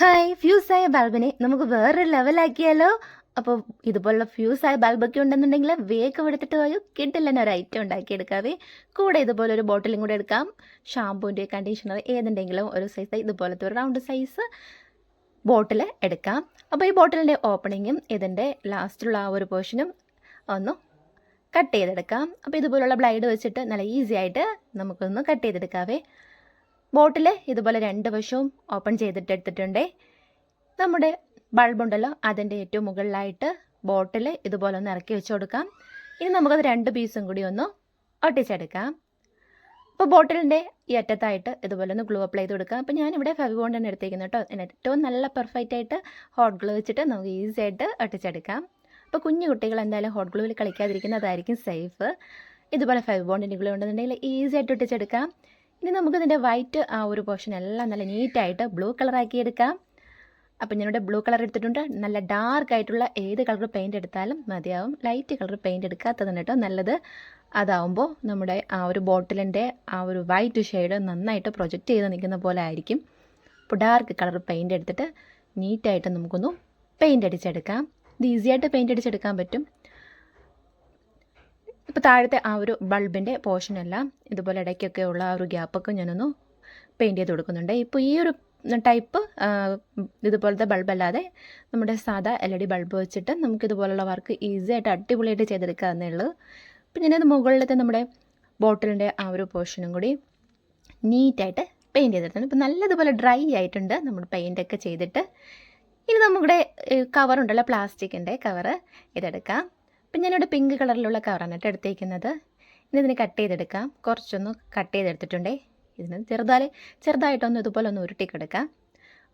Hi ഫ്യൂസായ ബൾബിനെ നമുക്ക് വേറൊരു ലെവലാക്കിയാലോ? അപ്പോൾ ഇതുപോലുള്ള ഫ്യൂസായ ബൾബൊക്കെ ഉണ്ടെന്നുണ്ടെങ്കിൽ വേഗം എടുത്തിട്ട് പോയോ കിട്ടില്ല ഒരു ഐറ്റം ഉണ്ടാക്കിയെടുക്കാവേ കൂടെ ഇതുപോലെ ഒരു ബോട്ടിലും കൂടെ എടുക്കാം. ഷാമ്പൂന്റെ കണ്ടീഷണർ ഏതുണ്ടെങ്കിലും ഒരു സൈസ് ഇതുപോലത്തെ ഒരു റൗണ്ട് സൈസ് ബോട്ടിൽ എടുക്കാം. അപ്പോൾ ഈ ബോട്ടിലിന്റെ ഓപ്പണിങ്ങും ഇതിന്റെ ലാസ്റ്റിലുള്ള ആ ഒരു പോർഷനും ഒന്ന് കട്ട് ചെയ്തെടുക്കാം. അപ്പോൾ ഇതുപോലുള്ള ബ്ലൈഡ് വെച്ചിട്ട് നല്ല ഈസി ആയിട്ട് നമുക്കൊന്ന് കട്ട് ചെയ്തെടുക്കാവേ. ബോട്ടിൽ ഇതുപോലെ രണ്ട് വശവും ഓപ്പൺ ചെയ്തിട്ട് എടുത്തിട്ടുണ്ട് നമ്മുടെ ബൾബുണ്ടല്ലോ അതിന്റെ ഏറ്റവും മുകളിലായിട്ട് ബോട്ടിൽ ഇതുപോലെ ഒന്ന് ഇറക്കി വെച്ച് കൊടുക്കാം. ഇനി നമുക്കത് രണ്ട് പീസും കൂടി ഒന്ന് ഒട്ടിച്ചെടുക്കാം. അപ്പോൾ ബോട്ടിലിന്റെ ഈ അറ്റത്തായിട്ട് ഇതുപോലെ ഒന്ന് ഗ്ലൂ അപ്ലൈ ചെയ്ത് കൊടുക്കാം. അപ്പോൾ ഞാനിവിടെ ഫെവി ബോണ്ട് തന്നെ എടുത്തേക്കുന്നത് കേട്ടോ. ഏറ്റവും നല്ല പെർഫെക്റ്റ് ആയിട്ട് ഹോട്ട് ഗ്ലൂ വെച്ചിട്ട് നമുക്ക് ഈസി ആയിട്ട് ഒട്ടിച്ചെടുക്കാം. അപ്പോൾ കുഞ്ഞു കുട്ടികൾ എന്തായാലും ഹോട്ട് ഗ്ലൂവിൽ കളിക്കാതിരിക്കുന്നതായിരിക്കും സേഫ് ഇതുപോലെ ഫെവി ബോണ്ടിന്റെ ഗ്ലൂ ഉണ്ടെന്നുണ്ടെങ്കിൽ ഈസി ആയിട്ട് ഒട്ടിച്ചെടുക്കാം. ഇനി നമുക്കിതിന്റെ വൈറ്റ് ആ ഒരു പോർഷൻ എല്ലാം നല്ല നീറ്റായിട്ട് ബ്ലൂ കളറാക്കി എടുക്കാം അപ്പം ഞാനിവിടെ ബ്ലൂ കളർ എടുത്തിട്ടുണ്ട്. നല്ല ഡാർക്ക് ആയിട്ടുള്ള ഏത് കളർ പെയിന്റ് എടുത്താലും മതിയാവും. ലൈറ്റ് കളർ പെയിന്റ് എടുക്കാത്തതാണ് കേട്ടോ നല്ലത്. അതാവുമ്പോൾ നമ്മുടെ ആ ഒരു ബോട്ടിലിന്റെ ആ ഒരു വൈറ്റ് ഷെയ്ഡ് നന്നായിട്ട് പ്രൊജക്റ്റ് ചെയ്ത് നിൽക്കുന്ന പോലെ ആയിരിക്കും. അപ്പോൾ ഡാർക്ക് കളർ പെയിന്റ് എടുത്തിട്ട് നീറ്റായിട്ട് നമുക്കൊന്ന് പെയിന്റ് അടിച്ചെടുക്കാം. ഇത് ഈസിയായിട്ട് പെയിന്റ് അടിച്ചെടുക്കാൻ പറ്റും. ഇപ്പോൾ താഴത്തെ ആ ഒരു ബൾബിന്റെ പോർഷനെല്ലാം ഇതുപോലെ ഇടയ്ക്കൊക്കെ ഉള്ള ആ ഒരു ഗ്യാപ്പൊക്കെ ഞാനൊന്ന് പെയിന്റ് ചെയ്ത് കൊടുക്കുന്നുണ്ട്. ഇപ്പോൾ ഈ ഒരു ടൈപ്പ് ഇതുപോലത്തെ ബൾബല്ലാതെ നമ്മുടെ സാധാ എൽ ഇ ഡി ബൾബ് വെച്ചിട്ട് നമുക്ക് ഇതുപോലുള്ള വർക്ക് ഈസി ആയിട്ട് അടിപൊളിയായിട്ട് ചെയ്തെടുക്കാവുന്നേ ഉള്ളൂ. അപ്പം ഞാനത് മുകളിലത്തെ നമ്മുടെ ബോട്ടിലിന്റെ ആ ഒരു പോർഷനും കൂടി നീറ്റായിട്ട് പെയിന്റ് ചെയ്തെടുത്താണ് ഇപ്പം നല്ലതുപോലെ ഡ്രൈ ആയിട്ടുണ്ട് നമ്മൾ പെയിന്റൊക്കെ ചെയ്തിട്ട്. ഇനി നമ്മുടെ കവറുണ്ടല്ലോ പ്ലാസ്റ്റിക്കിന്റെ കവറ് ഇതെടുക്കാം. അപ്പം ഞാനിവിടെ പിങ്ക് കളറിലുള്ള കവറാണ് കേട്ടോ എടുത്തേക്കുന്നത്. ഇനി ഇതിന് കട്ട് ചെയ്തെടുക്കാം. കുറച്ചൊന്ന് കട്ട് ചെയ്തെടുത്തിട്ടുണ്ടേ. ഇതിന് ചെറുതായി ചെറുതായിട്ടൊന്ന് ഇതുപോലെ ഒന്ന് ഉരുട്ടിക്കെടുക്കാം.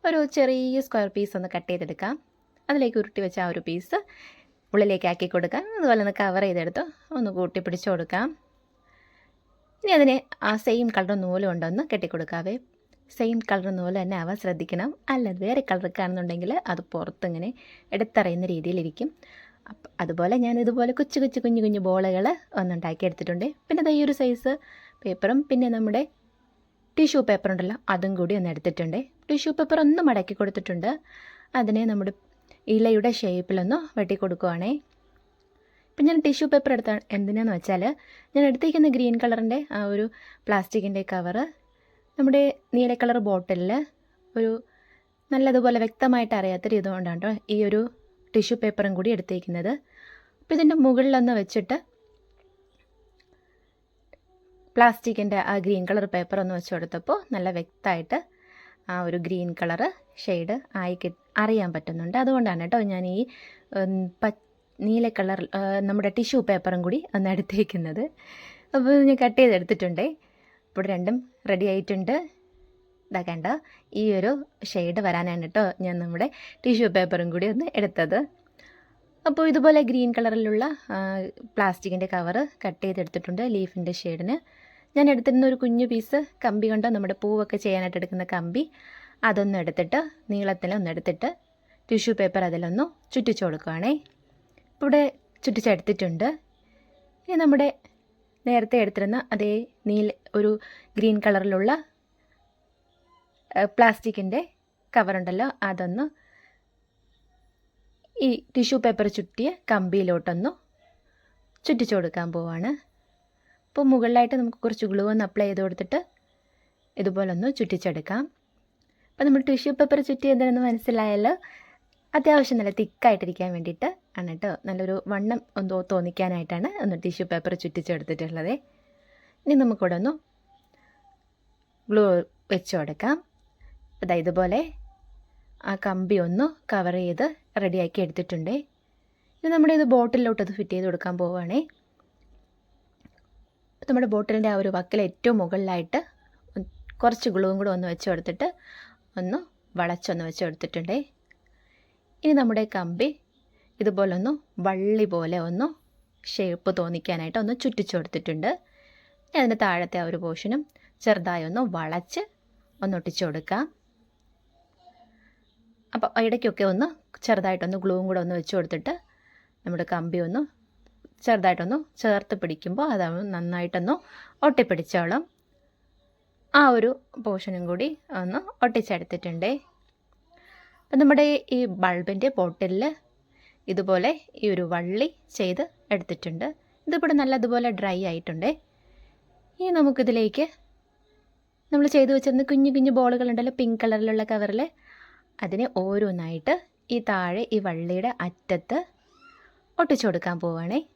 ഒരു ചെറിയ സ്ക്വയർ പീസ് ഒന്ന് കട്ട് ചെയ്തെടുക്കാം. അതിലേക്ക് ഉരുട്ടി വെച്ച ആ ഒരു പീസ് ഉള്ളിലേക്ക് ആക്കി കൊടുക്കാം. അതുപോലെ ഒന്ന് കവർ ചെയ്തെടുത്ത് ഒന്ന് കൂട്ടി പിടിച്ചു കൊടുക്കാം. ഇനി അതിന് ആ സെയിം കളർ നൂൽ കൊണ്ടൊന്ന് കെട്ടിക്കൊടുക്കാവേ സെയിം കളർ നൂൽ തന്നെ ആവാൻ ശ്രദ്ധിക്കണം. അല്ല വേറെ കളർ കാണുന്നുണ്ടെങ്കിൽ അത് പുറത്തിങ്ങനെ എടുത്തറിയുന്ന രീതിയിലിരിക്കും. അതുപോലെ ഞാൻ ഇതുപോലെ കൊച്ചു കൊച്ചു കുഞ്ഞു കുഞ്ഞു ബോളുകൾ ഒന്നുണ്ടാക്കി എടുത്തിട്ടുണ്ട്. പിന്നെ ഈ ഒരു സൈസ് പേപ്പറും പിന്നെ നമ്മുടെ ടിഷ്യൂ പേപ്പർ ഉണ്ടല്ലോ അതും കൂടി ഒന്ന് എടുത്തിട്ടുണ്ട്. ടിഷ്യൂ പേപ്പർ ഒന്ന് മടക്കി കൊടുത്തിട്ടുണ്ട്. അതിനെ നമ്മുടെ ഇലയുടെ ഷേപ്പിലൊന്ന് വെട്ടി കൊടുക്കുവാണേ. ഇപ്പം ഞാൻ ടിഷ്യൂ പേപ്പർ എടുത്ത എന്തിനാന്ന് വെച്ചാൽ ഞാൻ എടുത്തേക്കുന്ന ഗ്രീൻ കളറിന്റെ ആ ഒരു പ്ലാസ്റ്റിക്കിന്റെ കവറ് നമ്മുടെ നീല കളർ ബോട്ടിലിൽ ഒരു നല്ലതുപോലെ വ്യക്തമായിട്ട് അറിയാത്ത ഇതുകൊണ്ടാണ് കൊണ്ടാണ് കേട്ടോ ഈ ഒരു ടിഷ്യൂ പേപ്പറും കൂടി എടുത്തേക്കുന്നത്. അപ്പോൾ ഇതിന്റെ മുകളിലൊന്ന് വെച്ചിട്ട് പ്ലാസ്റ്റിക്കിന്റെ ആ ഗ്രീൻ കളർ പേപ്പർ ഒന്ന് വെച്ച് കൊടുത്തപ്പോൾ നല്ല വ്യക്തമായിട്ട് ആ ഒരു ഗ്രീൻ കളറ് ഷെയ്ഡ് ആയി അറിയാൻ പറ്റുന്നുണ്ട്. അതുകൊണ്ടാണ് കേട്ടോ ഞാൻ ഈ പ നീല കളർ നമ്മുടെ ടിഷ്യൂ പേപ്പറും കൂടി ഒന്ന് എടുത്തേക്കുന്നത്. അപ്പോൾ ഞാൻ കട്ട് ചെയ്തെടുത്തിട്ടുണ്ടേ. ഇപ്പോൾ രണ്ടും റെഡി ആയിട്ടുണ്ട്. ഇതാ കണ്ട? ഈ ഒരു ഷെയ്ഡ് വരാനാണ് കേട്ടോ ഞാൻ നമ്മുടെ ടിഷ്യൂ പേപ്പറും കൂടി ഒന്ന് എടുത്തത്. അപ്പോൾ ഇതുപോലെ ഗ്രീൻ കളറിലുള്ള പ്ലാസ്റ്റിക്കിന്റെ കവറ് കട്ട് ചെയ്തെടുത്തിട്ടുണ്ട് ലീഫിന്റെ ഷെയ്ഡിന് ഞാൻ എടുത്തിരുന്ന ഒരു കുഞ്ഞു പീസ് കമ്പി കൊണ്ട് നമ്മുടെ പൂവൊക്കെ ചെയ്യാനായിട്ട് എടുക്കുന്ന കമ്പി അതൊന്നും എടുത്തിട്ട് നീളത്തിലൊന്നും എടുത്തിട്ട് ടിഷ്യൂ പേപ്പർ അതിലൊന്ന് ചുറ്റിച്ചു കൊടുക്കുകയാണേ ഇവിടെ ചുറ്റിച്ചെടുത്തിട്ടുണ്ട് ഇനി നമ്മുടെ നേരത്തെ എടുത്തിരുന്ന അതേ നീല ഒരു ഗ്രീൻ കളറിലുള്ള പ്ലാസ്റ്റിക്കിന്റെ കവറുണ്ടല്ലോ അതൊന്ന് ഈ ടിഷ്യൂ പേപ്പർ ചുറ്റിയ കമ്പിയിലോട്ടൊന്ന് ചുറ്റിച്ചു കൊടുക്കാൻ പോവാണ്. അപ്പോൾ മുകളിലായിട്ട് നമുക്ക് കുറച്ച് ഗ്ലൂ ഒന്ന് അപ്ലൈ ചെയ്ത് കൊടുത്തിട്ട് ഇതുപോലൊന്ന് ചുറ്റിച്ചെടുക്കാം. അപ്പോൾ നമ്മൾ ടിഷ്യൂ പേപ്പർ ചുറ്റി എന്താണെന്ന് മനസ്സിലായാൽ അത്യാവശ്യം നല്ല തിക്കായിട്ടിരിക്കാൻ വേണ്ടിയിട്ട് ആണ് കേട്ടോ നല്ലൊരു വണ്ണം ഒന്ന് തോന്നിക്കാനായിട്ടാണ് ഒന്ന് ടിഷ്യൂ പേപ്പർ ചുറ്റിച്ചെടുത്തിട്ടുള്ളത്. ഇനി നമുക്കിവിടെ ഒന്ന് ഗ്ലൂ വെച്ച് കൊടുക്കാം. അതായത് ഇതുപോലെ ആ കമ്പി ഒന്ന് കവർ ചെയ്ത് റെഡിയാക്കി എടുത്തിട്ടുണ്ട്. ഇനി നമ്മുടെ ഇത് ബോട്ടിലോട്ട് അത് ഫിറ്റ് ചെയ്ത് കൊടുക്കാൻ പോവുകയാണേ നമ്മുടെ ബോട്ടിലിന്റെ ആ ഒരു വക്കിൽ ഏറ്റവും മുകളിലായിട്ട് കുറച്ച് ഗ്ലൂവും കൂടെ ഒന്ന് വെച്ച് കൊടുത്തിട്ട് ഒന്ന് വളച്ചൊന്ന് വെച്ച് കൊടുത്തിട്ടുണ്ടേ. ഇനി നമ്മുടെ കമ്പി ഇതുപോലെ ഒന്ന് വള്ളി പോലെ ഒന്ന് ഷേപ്പ് തോന്നിക്കാനായിട്ട് ഒന്ന് ചുറ്റിച്ചു കൊടുത്തിട്ടുണ്ട്. അതിന്റെ താഴത്തെ ആ ഒരു പോർഷനും ചെറുതായി ഒന്ന് വളച്ച് ഒന്ന് ഒട്ടിച്ചു കൊടുക്കാം. അപ്പോൾ ഇടയ്ക്കൊക്കെ ഒന്ന് ചെറുതായിട്ടൊന്ന് ഗ്ലൂവും കൂടെ ഒന്ന് വെച്ച് കൊടുത്തിട്ട് നമ്മുടെ കമ്പി ഒന്ന് ചെറുതായിട്ടൊന്ന് ചേർത്ത് പിടിക്കുമ്പോൾ അത് നന്നായിട്ടൊന്ന് ഒട്ടിപ്പിടിച്ചോളും. ആ ഒരു പോർഷനും കൂടി ഒന്ന് ഒട്ടിച്ചെടുത്തിട്ടുണ്ടേ. അപ്പം നമ്മുടെ ഈ ബൾബിന്റെ ബോട്ടിലിൽ ഇതുപോലെ ഈ ഒരു വള്ളി ചെയ്ത് എടുത്തിട്ടുണ്ട്. ഇതിവിടെ നല്ലതുപോലെ ഡ്രൈ ആയിട്ടുണ്ടേ. ഇനി നമുക്കിതിലേക്ക് നമ്മൾ ചെയ്തു വെച്ചിരുന്ന കുഞ്ഞു കുഞ്ഞു ബോളുകളുണ്ടല്ലോ പിങ്ക് കളറിലുള്ള കവറിൽ അതിനെ ഓരോന്നായിട്ട് ഈ താഴെ ഈ വള്ളിയുടെ അറ്റത്ത് ഒട്ടിച്ചു കൊടുക്കാൻ പോവുകയാണേ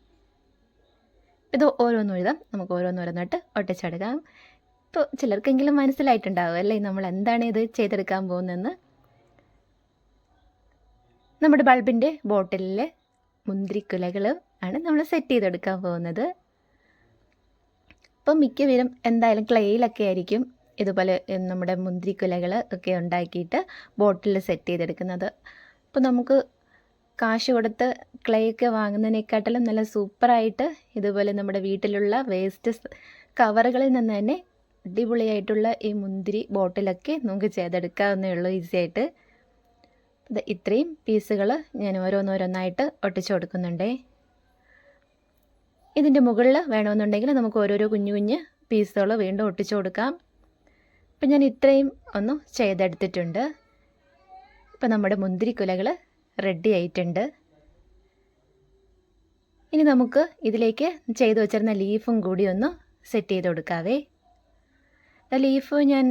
ഇത് ഓരോന്നും എഴുതാം. നമുക്ക് ഓരോന്നോരോന്നായിട്ട് ഒട്ടിച്ചെടുക്കാം. ഇപ്പോൾ ചിലർക്കെങ്കിലും മനസ്സിലായിട്ടുണ്ടാവും അല്ലേ? നമ്മൾ എന്താണ് ഇത് ചെയ്തെടുക്കാൻ പോകുന്നതെന്ന്. നമ്മുടെ ബൾബിന്റെ ബോട്ടിലിൽ മുന്തിരിക്കുലകൾ ആണ് നമ്മൾ സെറ്റ് ചെയ്തെടുക്കാൻ പോകുന്നത്. അപ്പം മിക്കവരും എന്തായാലും ക്ലേയിലൊക്കെ ആയിരിക്കും ഇതുപോലെ നമ്മുടെ മുന്തിരിക്കുലകൾ ഒക്കെ ഉണ്ടാക്കിയിട്ട് ബോട്ടിൽ സെറ്റ് ചെയ്തെടുക്കുന്നത്. അപ്പോൾ നമുക്ക് കാശ് കൊടുത്ത് ക്ലേ ഒക്കെ വാങ്ങുന്നതിനെക്കാട്ടിലും നല്ല സൂപ്പറായിട്ട് ഇതുപോലെ നമ്മുടെ വീട്ടിലുള്ള വേസ്റ്റ് കവറുകളിൽ നിന്ന് തന്നെ അടിപൊളിയായിട്ടുള്ള ഈ മുന്തിരി ബോട്ടിലൊക്കെ നമുക്ക് ചെയ്തെടുക്കാവുന്നേ ഉള്ളൂ ഈസി ആയിട്ട്. ഇത് ഇത്രയും പീസുകൾ ഞാൻ ഓരോന്നോരോന്നായിട്ട് ഒട്ടിച്ചു കൊടുക്കുന്നുണ്ടേ. ഇതിന്റെ മുകളിൽ വേണമെന്നുണ്ടെങ്കിൽ നമുക്ക് ഓരോരോ കുഞ്ഞു കുഞ്ഞ് പീസുകൾ വീണ്ടും ഒട്ടിച്ചു കൊടുക്കാം. ഇപ്പം ഞാൻ ഇത്രയും ഒന്ന് ചെയ്തെടുത്തിട്ടുണ്ട്. ഇപ്പം നമ്മുടെ മുന്തിരിക്കുലകൾ റെഡി ആയിട്ടുണ്ട്. ഇനി നമുക്ക് ഇതിലേക്ക് ചെയ്തു വച്ചിരുന്ന ലീഫും കൂടി ഒന്ന് സെറ്റ് ചെയ്ത് കൊടുക്കാവേ. ലീഫ് ഞാൻ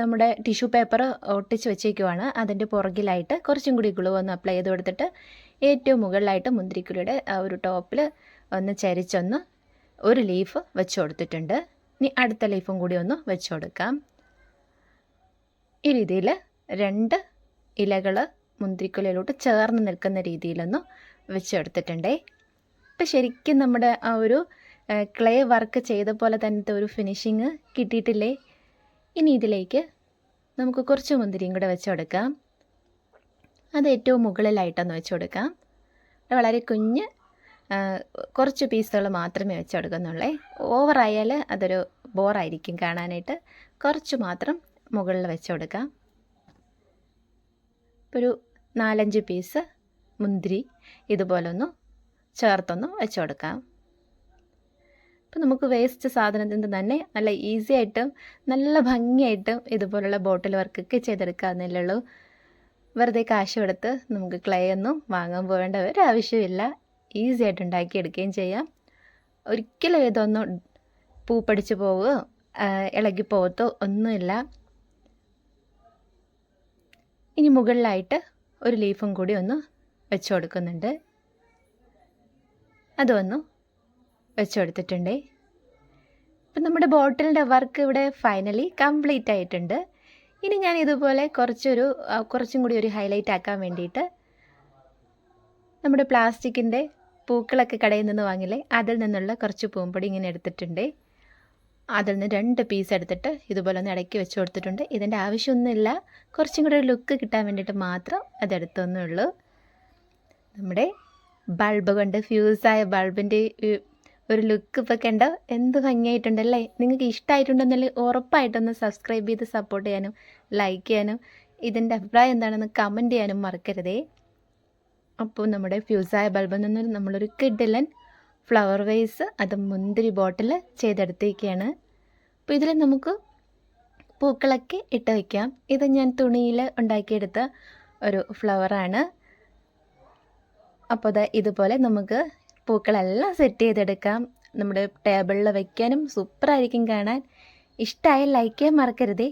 നമ്മുടെ ടിഷ്യൂ പേപ്പർ ഒട്ടിച്ച് വെച്ചേക്കുവാണ്. അതിന്റെ പുറകിലായിട്ട് കുറച്ചും കൂടി ഗ്ലൂ ഒന്ന് അപ്ലൈ ചെയ്ത് കൊടുത്തിട്ട് ഏറ്റവും മുകളിലായിട്ട് മുന്തിരിക്കുലയുടെ ആ ഒരു ടോപ്പിൽ ഒന്ന് ചരിച്ചൊന്ന് ഒരു ലീഫ് വെച്ച് കൊടുത്തിട്ടുണ്ട്. ഇനി അടുത്ത ലീഫും കൂടി ഒന്ന് വെച്ച് കൊടുക്കാം. ഈ രീതിയിൽ രണ്ട് ഇലകൾ മുന്തിരിക്കുലയിലോട്ട് ചേർന്ന് നിൽക്കുന്ന രീതിയിലൊന്ന് വെച്ചെടുത്തിട്ടുണ്ടേ. ഇപ്പം ശരിക്കും നമ്മുടെ ആ ഒരു ക്ലേ വർക്ക് ചെയ്ത പോലെ തന്നത്തെ ഒരു ഫിനിഷിങ് കിട്ടിയിട്ടില്ലേ? ഇനി ഇതിലേക്ക് നമുക്ക് കുറച്ച് മുന്തിരിയും കൂടെ വെച്ച് കൊടുക്കാം അത് ഏറ്റവും മുകളിലായിട്ടൊന്ന് വെച്ച് കൊടുക്കാം വളരെ കുഞ്ഞ് കുറച്ച് പീസുകൾ മാത്രമേ വെച്ചെടുക്കുന്നുള്ളേ. ഓവറായാൽ അതൊരു ബോറായിരിക്കും കാണാനായിട്ട്. കുറച്ച് മാത്രം മുകളിൽ വെച്ച് കൊടുക്കാം ഒരു നാലഞ്ച് പീസ് മുന്തിരി ഇതുപോലൊന്ന് ചേർത്തൊന്ന് വെച്ച് കൊടുക്കാം അപ്പോൾ നമുക്ക് വേസ്റ്റ് സാധനത്തിൽ തന്നെ നല്ല ഈസി ആയിട്ടും നല്ല ഭംഗിയായിട്ടും ഇതുപോലുള്ള ബോട്ടിൽ വർക്കൊക്കെ ചെയ്തെടുക്കാവുന്നല്ലേ ഉള്ളൂ വെറുതെ കാശ് കൊടുത്ത് നമുക്ക് ക്ലേ ഒന്നും വാങ്ങാൻ പോകേണ്ട ഒരു ആവശ്യമില്ല. ഈസി ആയിട്ട് ഉണ്ടാക്കിയെടുക്കുകയും ചെയ്യാം. ഒരിക്കലും ഇതൊന്നും പൂപ്പടിച്ച് പോവുകയോ ആ, ഇളകി പോകത്തോ ഒന്നുമില്ല. ഇനി മുകളിലായിട്ട് ഒരു ലീഫും കൂടി ഒന്ന് വെച്ച് കൊടുക്കുന്നുണ്ട് അതൊന്ന് വെച്ച് കൊടുത്തിട്ടുണ്ടേ ഇപ്പം നമ്മുടെ ബോട്ടിലിന്റെ വർക്ക് ഇവിടെ ഫൈനലി കംപ്ലീറ്റ് ആയിട്ടുണ്ട്. ഇനി ഞാൻ ഇതുപോലെ കുറച്ചൊരു കുറച്ചും കൂടി ഒരു ഹൈലൈറ്റ് ആക്കാൻ വേണ്ടിയിട്ട് നമ്മുടെ പ്ലാസ്റ്റിക്കിന്റെ പൂക്കളൊക്കെ കടയിൽ നിന്ന് വാങ്ങില്ലേ അതിൽ നിന്നുള്ള കുറച്ച് പൂമ്പൊടി ഇങ്ങനെ എടുത്തിട്ടുണ്ട്. അതിൽ നിന്ന് രണ്ട് പീസ് എടുത്തിട്ട് ഇതുപോലെ ഒന്ന് ഇടയ്ക്ക് വെച്ച് കൊടുത്തിട്ടുണ്ട്. ഇതിന്റെ ആവശ്യമൊന്നുമില്ല. കുറച്ചും കൂടെ ഒരു ലുക്ക് കിട്ടാൻ വേണ്ടിയിട്ട് മാത്രം അതെടുത്തൊന്നേ ഉള്ളൂ നമ്മുടെ ബൾബ് കൊണ്ട് ഫ്യൂസായ ബൾബിന്റെ ഒരു ലുക്ക് ഇപ്പോൾ കണ്ടോ? എന്ത് ഭംഗിയായിട്ടുണ്ടല്ലേ? നിങ്ങൾക്ക് ഇഷ്ടമായിട്ടുണ്ടെന്നല്ലേ ഉറപ്പായിട്ടൊന്ന് സബ്സ്ക്രൈബ് ചെയ്ത് സപ്പോർട്ട് ചെയ്യാനും ലൈക്ക് ചെയ്യാനും ഇതിന്റെ അഭിപ്രായം എന്താണെന്ന് കമന്റ് ചെയ്യാനും മറക്കരുതേ. അപ്പോൾ നമ്മുടെ ഫ്യൂസായ ബൾബിൽ നിന്ന് നമ്മളൊരു കിഡിലൻ ഫ്ലവർ വേസ് അത് മുന്തിരി ബോട്ടിൽ ചെയ്തെടുത്തേക്കാണ്. അപ്പോൾ ഇതിൽ നമുക്ക് പൂക്കളൊക്കെ ഇട്ട് വയ്ക്കാം ഇത് ഞാൻ തുണിയിൽ ഉണ്ടാക്കിയെടുത്ത ഒരു ഫ്ലവറാണ് അപ്പോൾ ദാ ഇതുപോലെ നമുക്ക് പൂക്കളെല്ലാം സെറ്റ് ചെയ്തെടുക്കാം. നമ്മുടെ ടേബിളിൽ വയ്ക്കാനും സൂപ്പറായിരിക്കും കാണാൻ. ഇഷ്ടമായ ലൈക്ക് ചെയ്യാൻ മറക്കരുതേ.